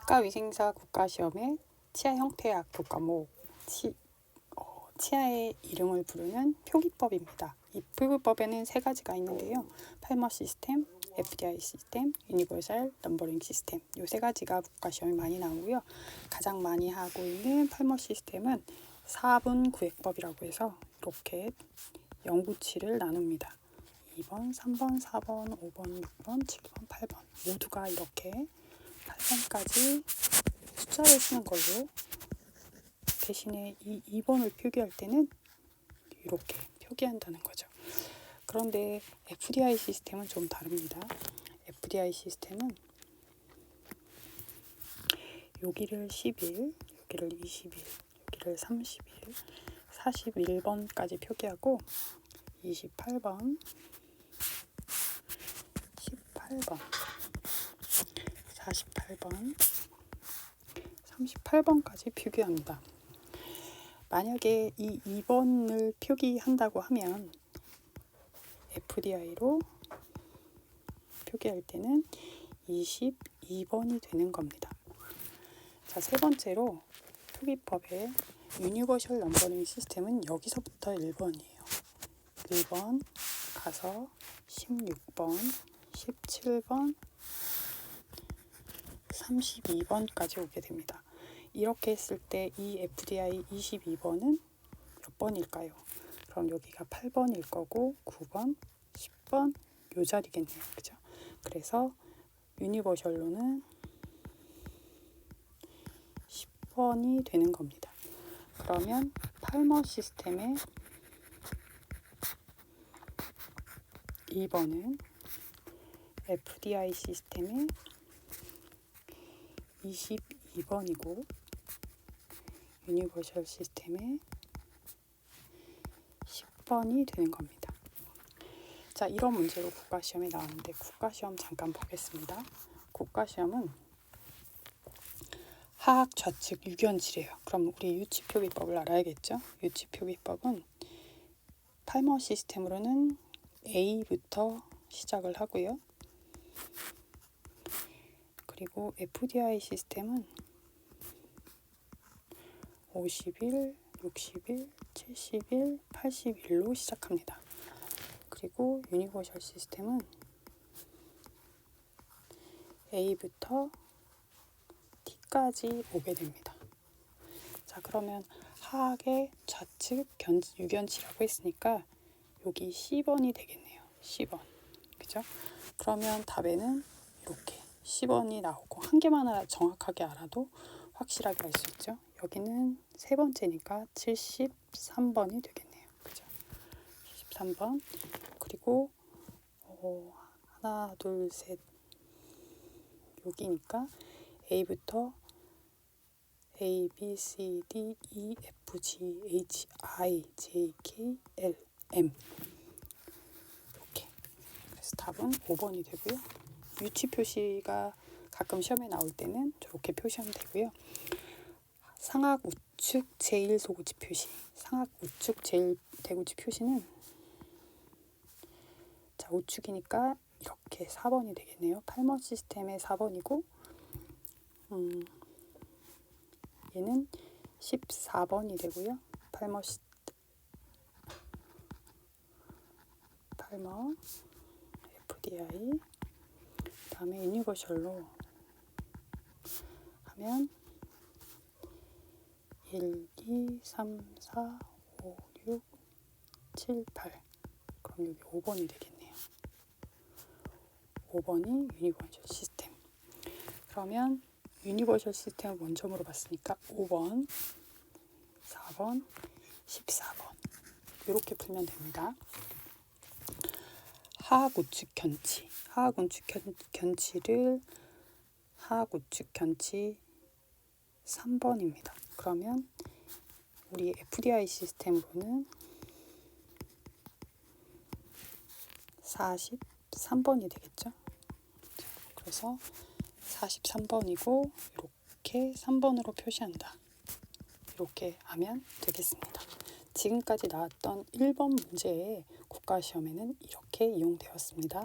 치과위생사 국가시험의 치아 형태학 교과목 치, 어, 치아의 이름을 부르는 표기법입니다. 이 표기법에는 세 가지가 있는데요. 팔머 시스템, FDI 시스템, 유니버설 넘버링 시스템 이 세 가지가 국가시험에 많이 나오고요. 가장 많이 하고 있는 팔머 시스템은 4분 구획법이라고 해서 이렇게 0부치를 나눕니다. 2번, 3번, 4번, 5번, 6번, 7번, 8번 모두가 이렇게 8번까지 숫자를 쓰는 걸로 대신에 이 2번을 표기할 때는 이렇게 표기한다는 거죠. 그런데 FDI 시스템은 좀 다릅니다. FDI 시스템은 여기를 11, 여기를 21, 여기를 31, 41번까지 표기하고 28번, 18번, 48번, 38번까지 표기합니다. 만약에 이 2번을 표기한다고 하면 FDI로 표기할 때는 22번이 되는 겁니다. 자, 세 번째로 표기법의 유니버셜 넘버링 시스템은 여기서부터 1번이에요. 1번 가서 16번, 17번, 32번까지 오게 됩니다. 이렇게 했을 때 이 FDI 22번은 몇 번일까요? 그럼 여기가 8번일 거고 9번, 10번 요 자리겠네요. 그죠? 그래서 유니버셜로는 10번이 되는 겁니다. 그러면 팔머 시스템의 2번은 FDI 시스템의 22번이고 유니버셜 시스템의 10번이 되는 겁니다. 자, 이런 문제로 국가시험에 나왔는데 국가시험 잠깐 보겠습니다. 국가시험은 하학 좌측 유견지래요. 그럼 우리 유치표기법을 알아야겠죠? 유치표기법은 팔머 시스템으로는 A부터 시작을 하고요. 그리고 FDI 시스템은 50일, 60일, 70일, 80일로 시작합니다. 그리고 유니버셜 시스템은 A부터 T까지 오게 됩니다. 자, 그러면 하악의 좌측 견, 유견치라고 했으니까 여기 10번이 되겠네요. 10번. 그죠? 그러면 답에는 이렇게 10번이 나오고 한 개만 정확하게 알아도 확실하게 알 수 있죠. 여기는 세 번째니까 73번이 되겠네요. 그죠? 73번. 그리고 어, 하나, 둘, 셋 여기니까 A부터 A, B, C, D, E, F, G, H, I, J, K, L, M 이렇게 그래서 답은 5번이 되고요. 위치 표시가 가끔 시험에 나올 때는 저렇게 표시하면 되고요. 상악 우측 제1 소구치 표시 상악 우측 제1 대구치 표시는 자 우측이니까 이렇게 4번이 되겠네요. 팔머 시스템의 4번이고 음, 얘는 14번이 되고요. 팔머 시 팔머 FDI 다음에 유니버셜로 하면 1, 2, 3, 4, 5, 6, 7, 8 그럼 여기 5번이 되겠네요. 5번이 유니버셜 시스템 그러면 유니버셜 시스템을 먼저 물어봤으니까 5번, 4번, 14번 이렇게 풀면 됩니다. 우측 견치 견, 견치를 우측 견치 3번입니다. 그러면 우리 FDI 시스템으로는 43번이 되겠죠. 그래서 43번이고 이렇게 3번으로 표시한다. 이렇게 하면 되겠습니다. 지금까지 나왔던 1번 문제의 국가시험에는 이렇게 이용되었습니다.